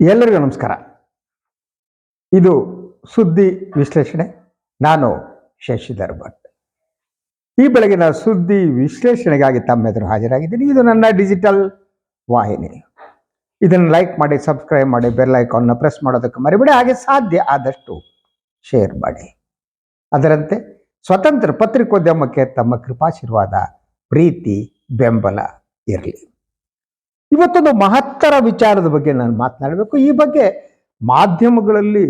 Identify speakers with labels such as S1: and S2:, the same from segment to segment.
S1: ಎಲ್ಲರಿಗೂ ನಮಸ್ಕಾರ. ಇದು ಸುದ್ದಿ ವಿಶ್ಲೇಷಣೆ. ನಾನು ಶಶಿಧರ್ ಭಟ್. ಈ ಬೆಳಗಿನ ಸುದ್ದಿ ವಿಶ್ಲೇಷಣೆಗಾಗಿ ತಮ್ಮೆದುರು ಹಾಜರಾಗಿದ್ದೀನಿ. ಇದು ನನ್ನ ಡಿಜಿಟಲ್ ವಾಹಿನಿ. ಇದನ್ನು ಲೈಕ್ ಮಾಡಿ, ಸಬ್ಸ್ಕ್ರೈಬ್ ಮಾಡಿ, ಬೆಲ್ ಐಕಾನ್ನ ಪ್ರೆಸ್ ಮಾಡೋದಕ್ಕೆ ಮರಿಬೇಡಿ. ಹಾಗೆ ಸಾಧ್ಯ ಆದಷ್ಟು ಶೇರ್ ಮಾಡಿ. ಅದರಂತೆ ಸ್ವತಂತ್ರ ಪತ್ರಿಕೋದ್ಯಮಕ್ಕೆ ತಮ್ಮ ಕೃಪಾಶೀರ್ವಾದ, ಪ್ರೀತಿ, ಬೆಂಬಲ ಇರಲಿ. ಇವತ್ತೊಂದು ಮಹತ್ತರ ವಿಚಾರದ ಬಗ್ಗೆ ನಾನು ಮಾತನಾಡಬೇಕು. ಈ ಬಗ್ಗೆ ಮಾಧ್ಯಮಗಳಲ್ಲಿ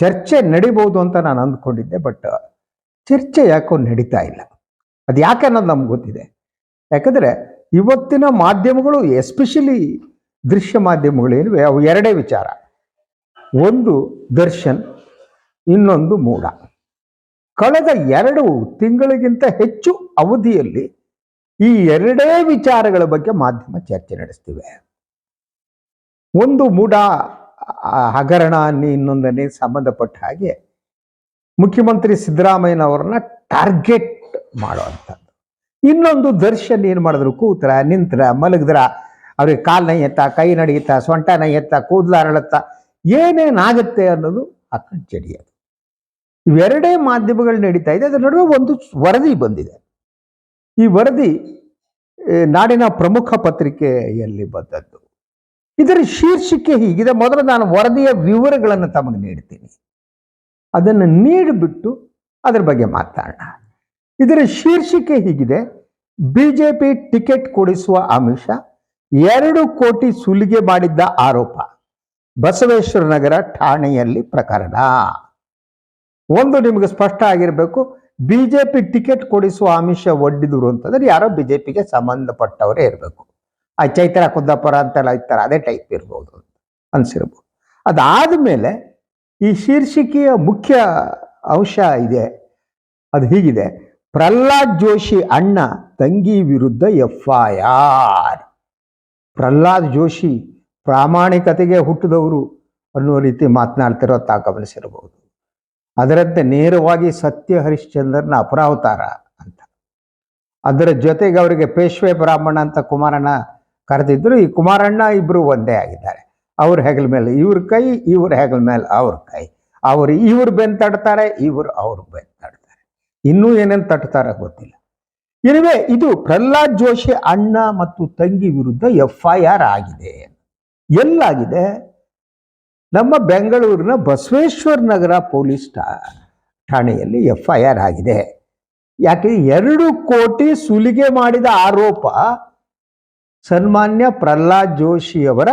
S1: ಚರ್ಚೆ ನಡಿಬಹುದು ಅಂತ ನಾನು ಅಂದ್ಕೊಂಡಿದ್ದೆ, ಬಟ್ ಚರ್ಚೆ ಯಾಕೋ ನಡೀತಾ ಇಲ್ಲ. ಅದು ಯಾಕೆ ಅನ್ನೋದು ನಮ್ಗೆ ಗೊತ್ತಿದೆ. ಯಾಕಂದರೆ ಇವತ್ತಿನ ಮಾಧ್ಯಮಗಳು, ಎಸ್ಪೆಷಲಿ ದೃಶ್ಯ ಮಾಧ್ಯಮಗಳು ಏನಿವೆ, ಅವು ಎರಡೇ ವಿಚಾರ. ಒಂದು ದರ್ಶನ್, ಇನ್ನೊಂದು ಮೂಡ. ಕಳೆದ ಎರಡು ತಿಂಗಳಿಗಿಂತ ಹೆಚ್ಚು ಅವಧಿಯಲ್ಲಿ ಈ ಎರಡೇ ವಿಚಾರಗಳ ಬಗ್ಗೆ ಮಾಧ್ಯಮ ಚರ್ಚೆ ನಡೆಸ್ತಿವೆ. ಒಂದು ಮೂಢ ಹಗರಣ ಇನ್ನೊಂದನ್ನೇ ಸಂಬಂಧಪಟ್ಟ ಹಾಗೆ ಮುಖ್ಯಮಂತ್ರಿ ಸಿದ್ದರಾಮಯ್ಯನವರನ್ನ ಟಾರ್ಗೆಟ್ ಮಾಡುವಂಥದ್ದು ಇನ್ನೊಂದು ದರ್ಶನ್ ಏನು ಮಾಡಿದ್ರು? ಕೂತ್ರ, ನಿಂತ್ರ, ಮಲಗಿದ್ರ, ಅವ್ರಿಗೆ ಕಾಲ್ ನೈಯತ್ತಾ ಕೈ ನಡೆಯುತ್ತಾ ಸೊಂಟ ನೈಯತ್ತಾ ಕೂದಲ ಅರಳತ್ತ, ಏನೇನಾಗುತ್ತೆ ಅನ್ನೋದು ಅಕ್ಕಂಡು ಜಡಿಯೋದು. ಇವೆರಡೇ ಮಾಧ್ಯಮಗಳು ನಡೀತಾ ಇದೆ, ಅದರ ನಡುವೆ ಒಂದು ವರದಿ ಬಂದಿದೆ. ಈ ವರದಿ ನಾಡಿನ ಪ್ರಮುಖ ಪತ್ರಿಕೆಯಲ್ಲಿ ಬಂದದ್ದು. ಇದರ ಶೀರ್ಷಿಕೆ ಹೀಗಿದೆ. ಮೊದಲು ನಾನು ವರದಿಯ ವಿವರಗಳನ್ನು ತಮಗೆ ನೀಡ್ತೀನಿ. ಅದನ್ನು ನೀಡಿಬಿಟ್ಟು ಅದರ ಬಗ್ಗೆ ಮಾತಾಡೋಣ. ಇದರ ಶೀರ್ಷಿಕೆ ಹೀಗಿದೆ. ಬಿಜೆಪಿ ಟಿಕೆಟ್ ಕೊಡಿಸುವ ಆಮಿಷ ಎರಡು ಕೋಟಿ ಸುಲಿಗೆ ಮಾಡಿದ್ದ ಆರೋಪ. ಬಸವೇಶ್ವರ ನಗರ ಠಾಣೆಯಲ್ಲಿ ಪ್ರಕರಣ. ಒಂದು ನಿಮಗೆ ಸ್ಪಷ್ಟ ಆಗಿರಬೇಕು. ಬಿಜೆಪಿ ಟಿಕೆಟ್ ಕೊಡಿಸುವ ಆಮಿಷ ಒಡ್ಡಿದ್ರು ಅಂತಂದ್ರೆ ಯಾರೋ ಬಿಜೆಪಿಗೆ ಸಂಬಂಧಪಟ್ಟವರೇ ಇರಬೇಕು. ಆ ಚೈತ್ರ ಕುದ್ದಾಪುರ ಅಂತೆಲ್ಲ ಇರ್ತಾರೆ, ಅದೇ ಟೈಪ್ ಇರ್ಬೋದು ಅಂತ ಅನ್ಸಿರ್ಬೋದು. ಅದಾದ್ಮೇಲೆ ಈ ಶೀರ್ಷಿಕೆಯ ಮುಖ್ಯ ಅಂಶ ಇದೆ, ಅದು ಹೀಗಿದೆ. ಪ್ರಹ್ಲಾದ್ ಜೋಶಿ ಅಣ್ಣ ತಂಗಿ ವಿರುದ್ಧ F I R Prahlad Joshi ಪ್ರಾಮಾಣಿಕತೆಗೆ ಹುಟ್ಟಿದವರು ಅನ್ನೋ ರೀತಿ ಮಾತನಾಡ್ತಿರೋ ತಾ ಗಮನಿಸಿರಬಹುದು ಅದರಂತೆ ನೇರವಾಗಿ ಸತ್ಯ ಹರಿಶ್ಚಂದ್ರನ ಅಪರಾವತಾರ ಅಂತ. ಅದರ ಜೊತೆಗೆ ಅವರಿಗೆ ಪೇಶ್ವೆ ಬ್ರಾಹ್ಮಣ ಅಂತ ಕುಮಾರಣ್ಣ ಕರೆದಿದ್ರು ಈ ಕುಮಾರಣ್ಣ ಇಬ್ರು ಒಂದೇ ಆಗಿದ್ದಾರೆ. ಅವ್ರ ಹೆಗಲ ಮೇಲೆ ಇವ್ರ ಕೈ, ಇವ್ರ ಹೆಗಲ ಮೇಲೆ ಅವ್ರ ಕೈ. ಅವ್ರು ಇವ್ರು ಬೆನ್ ತಡ್ತಾರೆ, ಇವ್ರು ಅವ್ರ ಬೆನ್ ತಡ್ತಾರೆ. ಇನ್ನೂ ಏನೇನು ತಟ್ತಾರೆ ಗೊತ್ತಿಲ್ಲ. ಇರುವೆ, ಇದು ಪ್ರಹ್ಲಾದ್ ಜೋಶಿ ಅಣ್ಣ ಮತ್ತು ತಂಗಿ ವಿರುದ್ಧ ಎಫ್ ಐ ಆರ್ ಆಗಿದೆ. ಎಲ್ಲಾಗಿದೆ. ನಮ್ಮ ಬೆಂಗಳೂರಿನ ಬಸವೇಶ್ವರ ನಗರ ಪೊಲೀಸ್ ಠಾಣೆಯಲ್ಲಿ ಎಫ್ ಐ ಆರ್ ಆಗಿದೆ. ಯಾಕೆ ಎರಡು ಕೋಟಿ ಸುಲಿಗೆ ಮಾಡಿದ ಆರೋಪ ಸನ್ಮಾನ್ಯ ಪ್ರಹ್ಲಾದ್ ಜೋಶಿಯವರ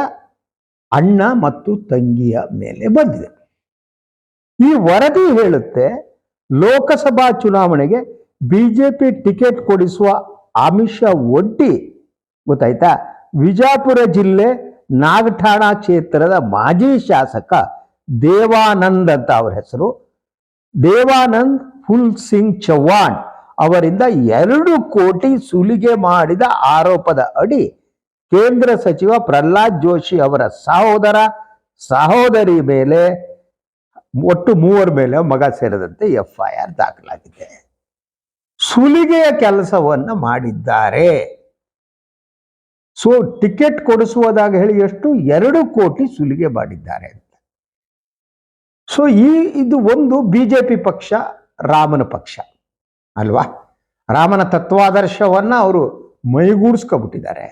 S1: ಅಣ್ಣ ಮತ್ತು ತಂಗಿಯ ಮೇಲೆ ಬಂದಿದೆ. ಈ ವರದಿ ಹೇಳುತ್ತೆ, ಲೋಕಸಭಾ ಚುನಾವಣೆಗೆ ಬಿಜೆಪಿ ಟಿಕೆಟ್ ಕೊಡಿಸುವ ಆಮಿಷ ಒಡ್ಡಿ, ಗೊತ್ತಾಯ್ತಾ? ವಿಜಾಪುರ ಜಿಲ್ಲೆ ನಾಗಠಾಣ ಕ್ಷೇತ್ರದ ಮಾಜಿ ಶಾಸಕ ದೇವಾನಂದ್ ಅಂತ ಅವರ ಹೆಸರು. ದೇವಾನಂದ್ ಫುಲ್ ಸಿಂಗ್ ಚೌಹಾಣ್ ಅವರಿಂದ ಎರಡು ಕೋಟಿ ಸುಲಿಗೆ ಮಾಡಿದ ಆರೋಪದ ಅಡಿ ಕೇಂದ್ರ ಸಚಿವ ಪ್ರಹ್ಲಾದ್ ಜೋಶಿ ಅವರ ಸಹೋದರ ಸಹೋದರಿ ಮೇಲೆ, ಒಟ್ಟು ಮೂವರ ಮೇಲೆ ಮಗ ಸೇರದಂತೆ ಎಫ್ ಐ ಆರ್ ದಾಖಲಾಗಿದೆ. ಸುಲಿಗೆಯ ಕೆಲಸವನ್ನು ಮಾಡಿದ್ದಾರೆ. ಸೊ ಟಿಕೆಟ್ ಕೊಡಿಸುವುದಾಗ ಹೇಳಿ ಎಷ್ಟು? ಎರಡು ಕೋಟಿ ಸುಲಿಗೆ ಮಾಡಿದ್ದಾರೆ ಅಂತ. ಸೊ ಈ, ಇದು ಒಂದು ಬಿಜೆಪಿ ಪಕ್ಷ, ರಾಮನ ಪಕ್ಷ. ಅಲ್ವಾ? ರಾಮನ ತತ್ವಾದರ್ಶವನ್ನು ಅವರು ಮೈಗೂಡಿಸ್ಕೊಬಿಟ್ಟಿದ್ದಾರೆ.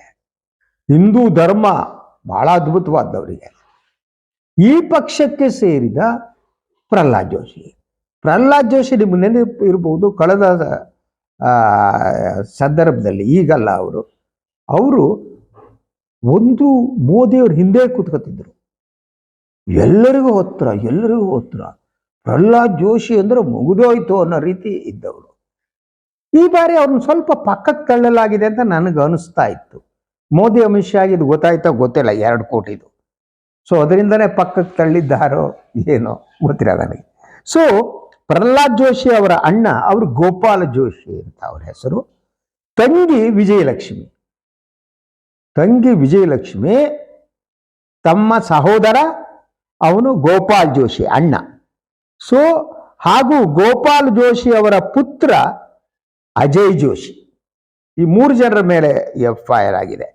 S1: ಹಿಂದೂ ಧರ್ಮ ಬಹಳ ಅದ್ಭುತವಾದವರಿಗೆ. ಈ ಪಕ್ಷಕ್ಕೆ ಸೇರಿದ ಪ್ರಹ್ಲಾದ್ ಜೋಶಿ. ಪ್ರಹ್ಲಾದ್ ಜೋಶಿ ನಿಮ್ಮ ನೆನಪು ಇರಬಹುದು ಕಳೆದ ಸಂದರ್ಭದಲ್ಲಿ ಈಗಲ್ಲ ಅವರು. ಅವರು ಒಂದು ಮೋದಿಯವ್ರ ಹಿಂದೆ ಕೂತ್ಕೊತಿದ್ರು ಎಲ್ಲರಿಗೂ ಹತ್ರ ಎಲ್ಲರಿಗೂ ಹತ್ರ ಪ್ರಹ್ಲಾದ್ ಜೋಶಿ ಅಂದ್ರೆ ಮುಗಿದೋಯ್ತು ಅನ್ನೋ ರೀತಿ ಇದ್ದವರು. ಈ ಬಾರಿ ಅವ್ರನ್ನ ಸ್ವಲ್ಪ ಪಕ್ಕಕ್ಕೆ ತಳ್ಳಲಾಗಿದೆ ಅಂತ ನನಗೆ ಅನಿಸ್ತಾ ಇತ್ತು. ಮೋದಿ ಅಮಿತ್ ಶಾ ಇದು ಗೊತ್ತಾಯ್ತಾ ಗೊತ್ತಿಲ್ಲ, ಎರಡು ಕೋಟಿದು ಸೊ ಅದರಿಂದನೇ ಪಕ್ಕಕ್ಕೆ ತಳ್ಳಿದ್ದಾರೋ ಏನೋ ಗೊತ್ತಿಲ್ಲ ನನಗೆ. ಸೊ ಪ್ರಹ್ಲಾದ್ ಜೋಶಿ ಅವರ ಅಣ್ಣ, ಅವರು ಗೋಪಾಲ ಜೋಶಿ ಅಂತ ಅವರ ಹೆಸರು. ತಂಗಿ ವಿಜಯಲಕ್ಷ್ಮಿ. ತಂಗಿ ವಿಜಯಲಕ್ಷ್ಮಿ ತಮ್ಮ ಸಹೋದರ, ಅವನು ಗೋಪಾಲ್ ಜೋಶಿ ಅಣ್ಣ. ಸೊ ಹಾಗೂ ಗೋಪಾಲ್ ಜೋಶಿ ಅವರ ಪುತ್ರ ಅಜಯ್ ಜೋಶಿ. ಈ ಮೂರು ಜನರ ಮೇಲೆ ಎಫ್ ಐ ಆರ್ ಆಗಿದೆ.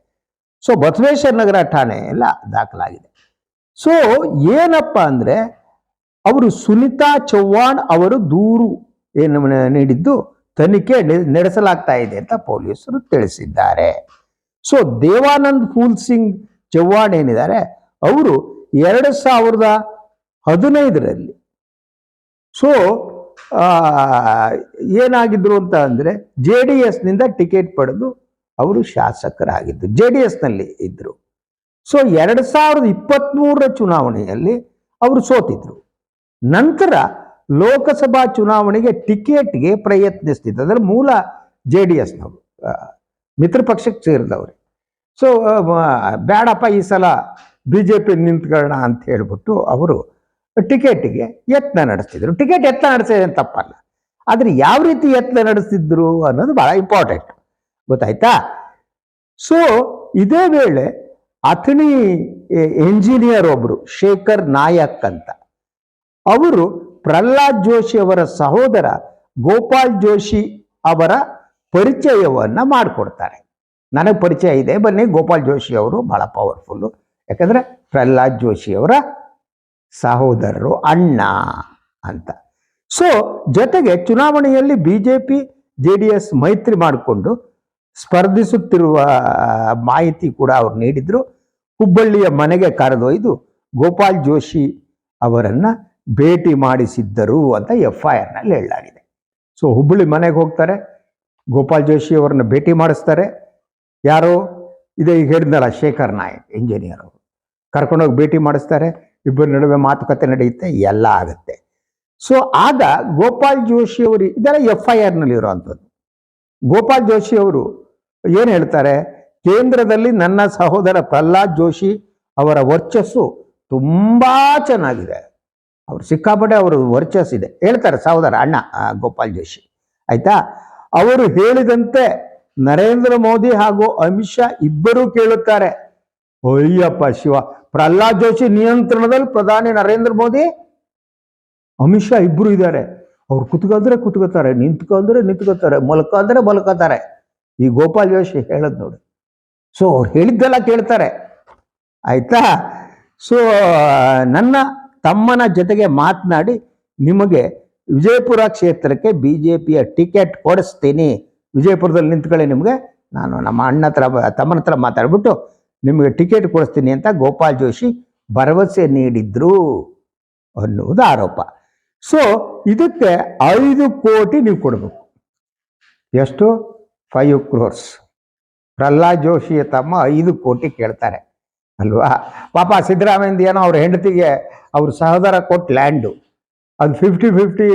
S1: ಸೊ ಬಸವೇಶ್ವರ ನಗರ ಠಾಣೆ ಎಲ್ಲ ದಾಖಲಾಗಿದೆ. ಸೊ ಏನಪ್ಪ ಅಂದರೆ, ಅವರು ಸುನಿತಾ ಚೌಹಾಣ್ ಅವರು ದೂರು ಏನು ನೀಡಿದ್ದು ತನಿಖೆ ನಡೆಸಲಾಗ್ತಾ ಇದೆ ಅಂತ ಪೊಲೀಸರು ತಿಳಿಸಿದ್ದಾರೆ. ಸೊ ದೇವಾನಂದ್ ಫೂಲ್ ಸಿಂಗ್ ಚೌಹಾಣ್ ಏನಿದ್ದಾರೆ? ಅವರು ಎರಡು ಸಾವಿರದ ಹದಿನೈದರಲ್ಲಿ. ಸೊ ಏನಾಗಿದ್ರು ಅಂತ ಅಂದರೆ ಜೆ ಡಿ ಎಸ್ನಿಂದ ಟಿಕೆಟ್ ಪಡೆದು ಅವರು ಶಾಸಕರಾಗಿದ್ದು ಜೆ ಡಿ ಎಸ್ನಲ್ಲಿ ಇದ್ದರು ಸೊ ಎರಡು ಸಾವಿರದ ಇಪ್ಪತ್ತ್ಮೂರರ ಚುನಾವಣೆಯಲ್ಲಿ ಅವರು ಸೋತಿದ್ರು. ನಂತರ ಲೋಕಸಭಾ ಚುನಾವಣೆಗೆ ಟಿಕೆಟ್ಗೆ ಪ್ರಯತ್ನಿಸ್ತಿದ್ರು. ಅದರ ಮೂಲ ಜೆ ಡಿ ಎಸ್ನವರು ಮಿತ್ರ ಪಕ್ಷಕ್ಕೆ ಸೇರಿದವ್ರಿ ಸೊ ಬೇಡಪ್ಪ ಈ ಸಲ ಬಿ ಜೆ ಪಿ ನಿಂತ್ಕೊಳ್ಳೋಣ ಅಂತ ಹೇಳ್ಬಿಟ್ಟು ಅವರು ಟಿಕೆಟ್ಗೆ ಯತ್ನ ನಡೆಸ್ತಿದ್ರು. ಟಿಕೆಟ್ ಯತ್ನ ನಡೆಸಿದ್ರೆ ತಪ್ಪಲ್ಲ. ಆದರೆ ಯಾವ ರೀತಿ ಯತ್ನ ನಡೆಸ್ತಿದ್ರು ಅನ್ನೋದು ಭಾಳ ಇಂಪಾರ್ಟೆಂಟ್ ಗೊತ್ತಾಯ್ತಾ? ಸೊ ಇದೇ ವೇಳೆ ಅಥಣಿ ಎಂಜಿನಿಯರ್ ಒಬ್ರು, ಶೇಖರ್ ನಾಯಕ್ ಅಂತ, ಅವರು ಪ್ರಹ್ಲಾದ್ ಜೋಶಿ ಅವರ ಸಹೋದರ ಗೋಪಾಲ್ ಜೋಶಿ ಅವರ ಪರಿಚಯವನ್ನ ಮಾಡಿಕೊಡ್ತಾರೆ. ನನಗೆ ಪರಿಚಯ ಇದೆ, ಬನ್ನಿ. ಗೋಪಾಲ್ ಜೋಶಿ ಅವರು ಭಾಳ ಪವರ್ಫುಲ್ಲು ಯಾಕಂದರೆ ಪ್ರಹ್ಲಾದ್ ಜೋಶಿ ಅವರ ಸಹೋದರರು ಅಣ್ಣ ಅಂತ. ಸೊ ಜೊತೆಗೆ ಚುನಾವಣೆಯಲ್ಲಿ B J P J D S ಮೈತ್ರಿ ಮಾಡಿಕೊಂಡು ಸ್ಪರ್ಧಿಸುತ್ತಿರುವ ಮಾಹಿತಿ ಕೂಡ ಅವ್ರು ನೀಡಿದರು. ಹುಬ್ಬಳ್ಳಿಯ ಮನೆಗೆ ಕರೆದೊಯ್ದು ಗೋಪಾಲ್ ಜೋಶಿ ಅವರನ್ನು ಭೇಟಿ ಮಾಡಿಸಿದ್ದರು ಅಂತ ಎಫ್ ಐ ಆರ್ನಲ್ಲಿ ಹೇಳಲಾಗಿದೆ. ಸೊ ಹುಬ್ಬಳ್ಳಿ ಮನೆಗೆ ಹೋಗ್ತಾರೆ. ಗೋಪಾಲ್ ಜೋಶಿ ಅವರನ್ನು ಭೇಟಿ ಮಾಡಿಸ್ತಾರೆ. ಯಾರು? ಇದೇ ಈಗ ಹೇಳಿದ್ನಲ್ಲ, ಶೇಖರ್ ನಾಯಕ್ ಇಂಜಿನಿಯರ್ ಅವರು. ಕರ್ಕೊಂಡೋಗಿ ಭೇಟಿ ಮಾಡಿಸ್ತಾರೆ. ಇಬ್ಬರ ನಡುವೆ ಮಾತುಕತೆ ನಡೆಯುತ್ತೆ, ಎಲ್ಲ ಆಗುತ್ತೆ. ಸೊ ಆಗ ಗೋಪಾಲ್ ಜೋಶಿ ಅವರು, ಇದೆಲ್ಲ ಎಫ್ ಐ ಆರ್ನಲ್ಲಿ ಇರುವಂಥದ್ದು. ಗೋಪಾಲ್ ಜೋಶಿ ಅವರು ಏನು ಹೇಳ್ತಾರೆ? ಕೇಂದ್ರದಲ್ಲಿ ನನ್ನ ಸಹೋದರ ಪ್ರಹ್ಲಾದ್ ಜೋಶಿ ಅವರ ವರ್ಚಸ್ಸು ತುಂಬಾ ಚೆನ್ನಾಗಿದೆ. ಅವ್ರು ಸಿಕ್ಕಾಪಟ್ಟೆ ಅವರು ಇದೆ. ಹೇಳ್ತಾರೆ, ಸಹೋದರ ಅಣ್ಣ ಗೋಪಾಲ್ ಜೋಶಿ. ಆಯ್ತಾ? ಅವರು ಹೇಳಿದಂತೆ ನರೇಂದ್ರ ಮೋದಿ ಹಾಗೂ ಅಮಿತ್ ಶಾ ಇಬ್ಬರೂ ಕೇಳುತ್ತಾರೆ. ಅಯ್ಯಪ್ಪ ಶಿವ, ಪ್ರಹ್ಲಾದ್ ಜೋಶಿ ನಿಯಂತ್ರಣದಲ್ಲಿ ಪ್ರಧಾನಿ ನರೇಂದ್ರ ಮೋದಿ, ಅಮಿತ್ ಶಾ ಇಬ್ರು ಇದ್ದಾರೆ. ಅವ್ರು ಕುತ್ಕೊಂಡ್ರೆ ಕುತ್ಕೋತಾರೆ ನಿಂತ್ಕೊಂಡ್ರೆ ನಿಂತ್ಕೋತಾರೆ ಮಲ್ಕೊಂಡ್ರೆ ಮಲ್ಕೋತಾರೆ ಈ ಗೋಪಾಲ್ ಜೋಶಿ ಹೇಳದ್ ನೋಡಿ. ಸೊ ಅವ್ರು ಹೇಳಿದ್ದೆಲ್ಲ ಕೇಳ್ತಾರೆ. ಆಯ್ತಾ? ಸೊ ನನ್ನ ತಮ್ಮನ ಜೊತೆಗೆ ಮಾತನಾಡಿ ನಿಮಗೆ ವಿಜಯಪುರ ಕ್ಷೇತ್ರಕ್ಕೆ ಬಿ ಜೆ ಪಿಯ ಟಿಕೆಟ್ ಕೊಡಿಸ್ತೀನಿ. ವಿಜಯಪುರದಲ್ಲಿ ನಿಂತ್ಕೊಳ್ಳಿ ನಿಮಗೆ. ನಾನು ನಮ್ಮ ಅಣ್ಣ ಹತ್ರ, ತಮ್ಮನ ಹತ್ರ ಮಾತಾಡ್ಬಿಟ್ಟು ನಿಮಗೆ ಟಿಕೆಟ್ ಕೊಡಿಸ್ತೀನಿ ಅಂತ ಗೋಪಾಲ್ ಜೋಶಿ ಭರವಸೆ ನೀಡಿದ್ರು ಅನ್ನುವುದು ಆರೋಪ. ಸೊ ಇದಕ್ಕೆ ಐದು ಕೋಟಿ ನೀವು ಕೊಡಬೇಕು. ಎಷ್ಟು? ಫೈವ್ ಕ್ರೋರ್ಸ್ ಪ್ರಹ್ಲಾದ್ ಜೋಶಿಯ ತಮ್ಮ ಐದು ಕೋಟಿ ಕೇಳ್ತಾರೆ. ಅಲ್ವಾ? ಪಾಪ ಸಿದ್ದರಾಮಯ್ಯ ಏನೋ ಅವ್ರ ಹೆಂಡತಿಗೆ ಅವ್ರ ಸಹೋದರ ಕೊಟ್ಟು ಲ್ಯಾಂಡು ಅದು ಫಿಫ್ಟಿ ಫಿಫ್ಟಿ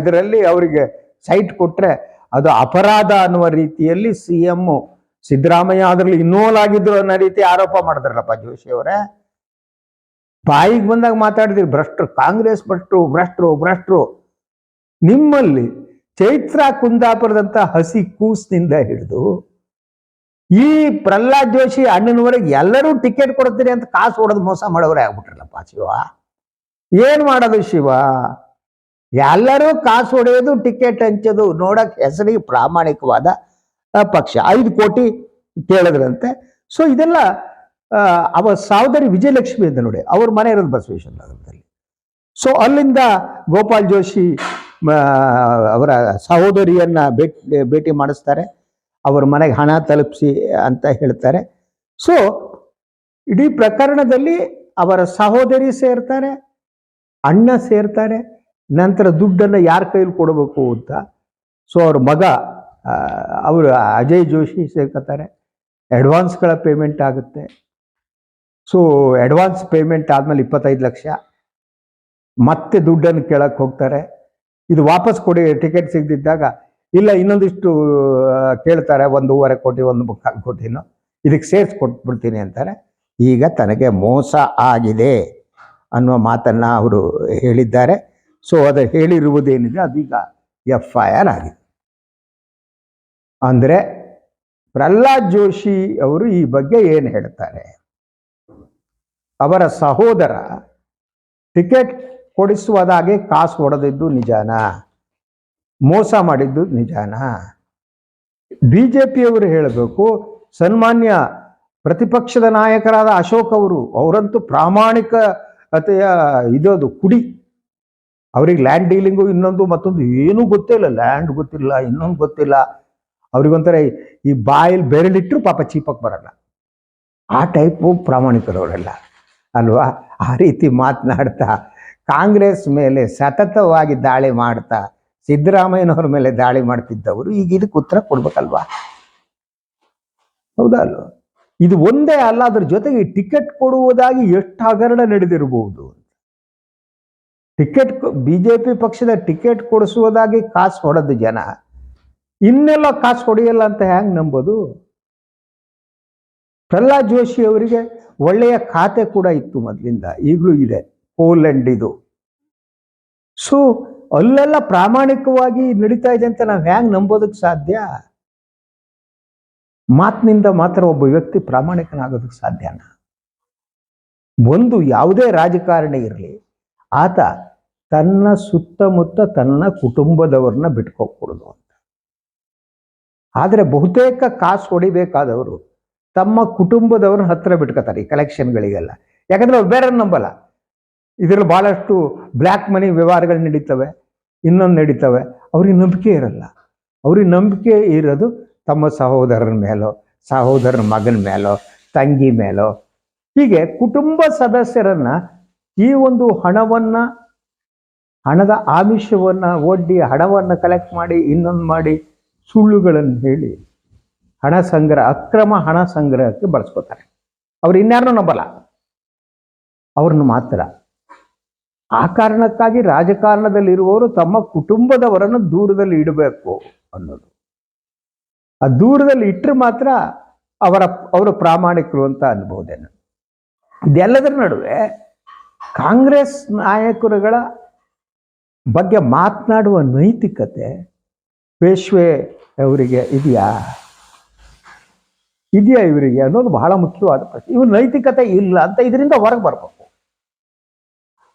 S1: ಇದರಲ್ಲಿ ಅವರಿಗೆ ಸೈಟ್ ಕೊಟ್ಟರೆ ಅದು ಅಪರಾಧ ಅನ್ನುವ ರೀತಿಯಲ್ಲಿ ಸಿ ಎಮ್ಮು ಸಿದ್ದರಾಮಯ್ಯ ಅದರಲ್ಲಿ ಇನ್ವಾಲ್ವ್ ಆಗಿದ್ರು ಅನ್ನೋ ರೀತಿ ಆರೋಪ ಮಾಡಿದ್ರಲ್ಲಪ್ಪ ಜೋಶಿ ಅವರೇ. ಬಾಯಿಗೆ ಬಂದಾಗ ಮಾತಾಡಿದ್ರಿ, ಭ್ರಷ್ಟರು, ಕಾಂಗ್ರೆಸ್ ಭ್ರಷ್ಟರು ಭ್ರಷ್ಟರು ಭ್ರಷ್ಟರು. ನಿಮ್ಮಲ್ಲಿ ಚೈತ್ರ ಕುಂದಾಪುರದಂತ ಹಸಿ ಕೂಸ್ನಿಂದ ಹಿಡಿದು ಈ ಪ್ರಹ್ಲಾದ್ ಜೋಶಿ ಅಣ್ಣನವರೆಗೆ ಎಲ್ಲರೂ ಟಿಕೆಟ್ ಕೊಡ್ತೀರಿ ಅಂತ ಕಾಸು ಹೊಡೆದು ಮೋಸ ಮಾಡೋರೇ ಆಗ್ಬಿಟ್ರಲ್ಲಪ್ಪ ಶಿವ. ಏನು ಮಾಡೋದು ಶಿವ? ಎಲ್ಲರೂ ಕಾಸು ಹೊಡೆಯೋದು, ಟಿಕೆಟ್ ಹಂಚೋದು, ನೋಡಕ್ ಹೆಸರಿಗೆ ಪ್ರಾಮಾಣಿಕವಾದ ಪಕ್ಷ. ಐದು ಕೋಟಿ ಕೇಳಿದ್ರಂತೆ. ಸೊ ಇದೆಲ್ಲ ಅವ ಸಹೋದರಿ ವಿಜಯಲಕ್ಷ್ಮಿ ಅಂತ ನೋಡಿ. ಅವ್ರ ಮನೆ ಇರೋದು ಬಸವೇಶ್ವರ ನಗರದಲ್ಲಿ. ಸೊ ಅಲ್ಲಿಂದ ಗೋಪಾಲ್ ಜೋಶಿ ಅವರ ಸಹೋದರಿಯನ್ನ ಭೇಟಿ ಭೇಟಿ ಮಾಡಿಸ್ತಾರೆ. ಅವ್ರ ಮನೆಗೆ ಹಣ ತಲುಪಿಸಿ ಅಂತ ಹೇಳ್ತಾರೆ. ಸೊ ಇಡೀ ಪ್ರಕರಣದಲ್ಲಿ ಅವರ ಸಹೋದರಿ ಸೇರ್ತಾರೆ, ಅಣ್ಣ ಸೇರ್ತಾರೆ. ನಂತರ ದುಡ್ಡನ್ನು ಯಾರ ಕೈಲಿ ಕೊಡಬೇಕು ಅಂತ? ಸೊ ಅವ್ರ ಮಗ ಅವರು ಅಜಯ್ ಜೋಶಿ ಸೇರ್ಕೋತಾರೆ ಅಡ್ವಾನ್ಸ್ಗಳ ಪೇಮೆಂಟ್ ಆಗುತ್ತೆ. ಸೊ ಅಡ್ವಾನ್ಸ್ ಪೇಮೆಂಟ್ ಆದಮೇಲೆ ಇಪ್ಪತ್ತೈದು ಲಕ್ಷ. ಮತ್ತೆ ದುಡ್ಡನ್ನು ಕೇಳಕ್ಕೆ ಹೋಗ್ತಾರೆ. ಇದು ವಾಪಸ್ ಕೊಡಿ ಟಿಕೆಟ್ ಸಿಗದಿದ್ದಾಗ, ಇಲ್ಲ, ಇನ್ನೊಂದಿಷ್ಟು ಕೇಳ್ತಾರೆ, ಒಂದೂವರೆ ಕೋಟಿ, ಒಂದು ಮುಕ್ಕಾಲು ಕೋಟಿನೋ ಇದಕ್ಕೆ ಸೇರಿಸಿ ಕೊಟ್ಬಿಡ್ತೀನಿ ಅಂತಾರೆ. ಈಗ ತನಗೆ ಮೋಸ ಆಗಿದೆ ಅನ್ನುವ ಮಾತನ್ನು ಅವರು ಹೇಳಿದ್ದಾರೆ. ಸೊ ಅದು ಹೇಳಿರುವುದೇನಿದೆ, ಅದೀಗ ಎಫ್ ಐ ಆರ್ ಆಗಿದೆ. ಅಂದರೆ ಪ್ರಹ್ಲಾದ್ ಜೋಶಿ ಅವರು ಈ ಬಗ್ಗೆ ಏನು ಹೇಳ್ತಾರೆ? ಅವರ ಸಹೋದರ ಟಿಕೆಟ್ ಕೊಡಿಸುವುದಾಗೆ ಕಾಸು ಹೊಡೆದಿದ್ದು ನಿಜಾನ? ಮೋಸ ಮಾಡಿದ್ದು ನಿಜಾನ? ಬಿ ಜೆ ಪಿಯವರು ಹೇಳಬೇಕು, ಸನ್ಮಾನ್ಯ ಪ್ರತಿಪಕ್ಷದ ನಾಯಕರಾದ ಅಶೋಕ್ ಅವರು, ಅವರಂತೂ ಪ್ರಾಮಾಣಿಕತೆಯ ಇದೋದು ಕುಡಿ. ಅವ್ರಿಗೆ ಲ್ಯಾಂಡ್ ಡೀಲಿಂಗು ಇನ್ನೊಂದು ಮತ್ತೊಂದು ಏನೂ ಗೊತ್ತಿಲ್ಲ ಲ್ಯಾಂಡ್ ಗೊತ್ತಿಲ್ಲ, ಇನ್ನೊಂದು ಗೊತ್ತಿಲ್ಲ. ಅವ್ರಿಗೊಂಥರ ಈ- ಬಾಯಿಲ್ ಬಾಯಲ್ಲಿ ಬೆರಳಿಟ್ಟರು ಪಾಪ ಚೀಪಕ್ಕೆ ಬರಲ್ಲ. ಆ ಟೈಪು ಪ್ರಾಮಾಣಿಕರವರೆಲ್ಲ, ಅಲ್ವಾ? ಆ ರೀತಿ ಮಾತನಾಡ್ತಾ, ಕಾಂಗ್ರೆಸ್ ಮೇಲೆ ಸತತವಾಗಿ ದಾಳಿ ಮಾಡ್ತಾ, ಸಿದ್ದರಾಮಯ್ಯನವ್ರ ಮೇಲೆ ದಾಳಿ ಮಾಡ್ತಿದ್ದವರು, ಈಗ ಇದಕ್ಕೆ ಉತ್ತರ ಕೊಡ್ಬೇಕಲ್ವಾ? ಹೌದಾ ಅಲ್ವಾ? ಇದು ಒಂದೇ ಅಲ್ಲ, ಅದ್ರ ಜೊತೆಗೆ ಟಿಕೆಟ್ ಕೊಡುವುದಾಗಿ ಎಷ್ಟು ಹಗರಣ ನಡೆದಿರಬಹುದು ಟಿಕೆಟ್ ಬಿಜೆಪಿ ಪಕ್ಷದ ಟಿಕೆಟ್ ಕೊಡಿಸುವುದಾಗಿ ಕಾಸು ಹೊಡೆದ ಜನ. ಇನ್ನೆಲ್ಲ ಕಾಸು ಹೊಡೆಯಲ್ಲ ಅಂತ ಹ್ಯಾಂಗ್ ನಂಬೋದು? ಪ್ರಹ್ಲಾದ್ ಜೋಶಿ ಅವರಿಗೆ ಒಳ್ಳೆಯ ಖಾತೆ ಕೂಡ ಇತ್ತು ಮೊದಲಿಂದ. ಈಗಲೂ ಇದೆ, ಪೋಲೆಂಡ್ ಇದು. ಸೊ, ಅಲ್ಲೆಲ್ಲ ಪ್ರಾಮಾಣಿಕವಾಗಿ ನಡೀತಾ ಇದೆ ಅಂತ ನಾವು ಹ್ಯಾಂಗ್ ನಂಬೋದಕ್ಕೆ ಸಾಧ್ಯ? ಮಾತಿನಿಂದ ಮಾತ್ರ ಒಬ್ಬ ವ್ಯಕ್ತಿ ಪ್ರಾಮಾಣಿಕನಾಗೋದಕ್ಕೆ ಸಾಧ್ಯನಾ? ಒಂದು ಯಾವುದೇ ರಾಜಕಾರಣಿ ಇರಲಿ. ಆತ ತನ್ನ ಸುತ್ತಮುತ್ತ ತನ್ನ ಕುಟುಂಬದವ್ರನ್ನ ಬಿಟ್ಕೋಕೂಡದು ಅಂತ. ಆದರೆ ಬಹುತೇಕ ಕಾಸು ಹೊಡಿಬೇಕಾದವರು ತಮ್ಮ ಕುಟುಂಬದವ್ರನ್ನ ಹತ್ರ ಬಿಟ್ಕೋತಾರೆ ಈ ಕಲೆಕ್ಷನ್ಗಳಿಗೆಲ್ಲ ಯಾಕಂದ್ರೆ ಅವ್ರು ಬೇರೆ ನಂಬಲ್ಲ. ಇದರಲ್ಲಿ ಬಹಳಷ್ಟು ಬ್ಲ್ಯಾಕ್ ಮನಿ ವ್ಯವಹಾರಗಳು ನಡೀತವೆ, ಇನ್ನೊಂದು ನಡೀತವೆ. ಅವ್ರಿಗೆ ನಂಬಿಕೆ ಇರಲ್ಲ. ಅವ್ರಿಗೆ ನಂಬಿಕೆ ಇರೋದು ತಮ್ಮ ಸಹೋದರನ ಮೇಲೋ, ಸಹೋದರನ ಮಗನ ಮೇಲೋ, ತಂಗಿ ಮೇಲೋ. ಹೀಗೆ ಕುಟುಂಬ ಸದಸ್ಯರನ್ನ ಈ ಒಂದು ಹಣವನ್ನ, ಹಣದ ಆಮಿಷವನ್ನು ಒಡ್ಡಿ, ಹಣವನ್ನು ಕಲೆಕ್ಟ್ ಮಾಡಿ, ಇನ್ನೊಂದು ಮಾಡಿ ಸುಳ್ಳುಗಳನ್ನು ಹೇಳಿ ಹಣ ಸಂಗ್ರಹ, ಅಕ್ರಮ ಹಣ ಸಂಗ್ರಹಕ್ಕೆ ಬಳಸ್ಕೋತಾರೆ. ಅವ್ರು ಇನ್ಯಾರನ್ನೂ ನಂಬಲ್ಲ. ಅವ್ರನ್ನ ಮಾತ್ರ. ಆ ಕಾರಣಕ್ಕಾಗಿ ರಾಜಕಾರಣದಲ್ಲಿರುವವರು ತಮ್ಮ ಕುಟುಂಬದವರನ್ನು ದೂರದಲ್ಲಿ ಇಡಬೇಕು ಅನ್ನೋದು. ಆ ದೂರದಲ್ಲಿ ಇಟ್ಟರೆ ಮಾತ್ರ ಅವರ, ಅವರು ಪ್ರಾಮಾಣಿಕರು ಅಂತ ಅನ್ಬಹುದೇನು. ಇದೆಲ್ಲದರ ನಡುವೆ ಕಾಂಗ್ರೆಸ್ ನಾಯಕರುಗಳ ಬಗ್ಗೆ ಮಾತನಾಡುವ ನೈತಿಕತೆ ಪೇಶ್ವೆ ಅವರಿಗೆ ಇದೆಯಾ? ಇದೆಯಾ ಇವರಿಗೆ? ಅನ್ನೋದು ಬಹಳ ಮುಖ್ಯವಾದ ಪ್ರಶ್ನೆ. ಇವ್ರ ನೈತಿಕತೆ ಇಲ್ಲ ಅಂತ ಇದರಿಂದ ಹೊರಗೆ ಬರಬೇಕು.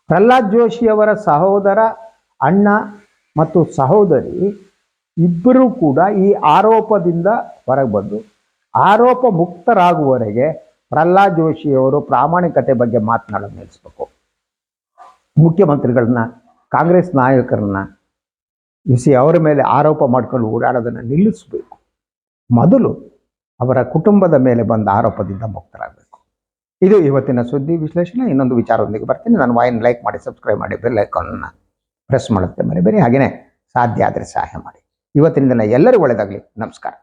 S1: ಪ್ರಹ್ಲಾದ್ ಜೋಶಿಯವರ ಸಹೋದರ ಅಣ್ಣ ಮತ್ತು ಸಹೋದರಿ ಇಬ್ಬರೂ ಕೂಡ ಈ ಆರೋಪದಿಂದ ಹೊರಗೆ ಬಂದು ಆರೋಪ ಮುಕ್ತರಾಗುವವರೆಗೆ ಪ್ರಹ್ಲಾದ್ ಜೋಶಿಯವರು ಪ್ರಾಮಾಣಿಕತೆ ಬಗ್ಗೆ ಮಾತನಾಡೋದು ನಿಲ್ಲಿಸ್ಬೇಕು. ಮುಖ್ಯಮಂತ್ರಿಗಳನ್ನ, ಕಾಂಗ್ರೆಸ್ ನಾಯಕರನ್ನ ಬಿಸಿ ಅವರ ಮೇಲೆ ಆರೋಪ ಮಾಡ್ಕೊಂಡು ಓಡಾಡೋದನ್ನು ನಿಲ್ಲಿಸಬೇಕು. ಮೊದಲು ಅವರ ಕುಟುಂಬದ ಮೇಲೆ ಬಂದ ಆರೋಪದಿಂದ ಮುಕ್ತರಾಗಬೇಕು. ಇದು ಇವತ್ತಿನ ಸುದ್ದಿ ವಿಶ್ಲೇಷಣೆ. ಇನ್ನೊಂದು ವಿಚಾರದೊಂದಿಗೆ ಬರ್ತೀನಿ. ನಾನು ವಾಯಿನ ಲೈಕ್ ಮಾಡಿ, ಸಬ್ಸ್ಕ್ರೈಬ್ ಮಾಡಿ, ಬೆಲ್ ಪ್ರೆಸ್ ಮಾಡುತ್ತೆ ಮರಿಬೇಡಿ. ಹಾಗೆಯೇ ಸಾಧ್ಯ ಆದರೆ ಸಹಾಯ ಮಾಡಿ. ಇವತ್ತಿನ ದಿನ ಎಲ್ಲರಿಗೂ ಒಳ್ಳೆಯದಾಗಲಿ ನಮಸ್ಕಾರ.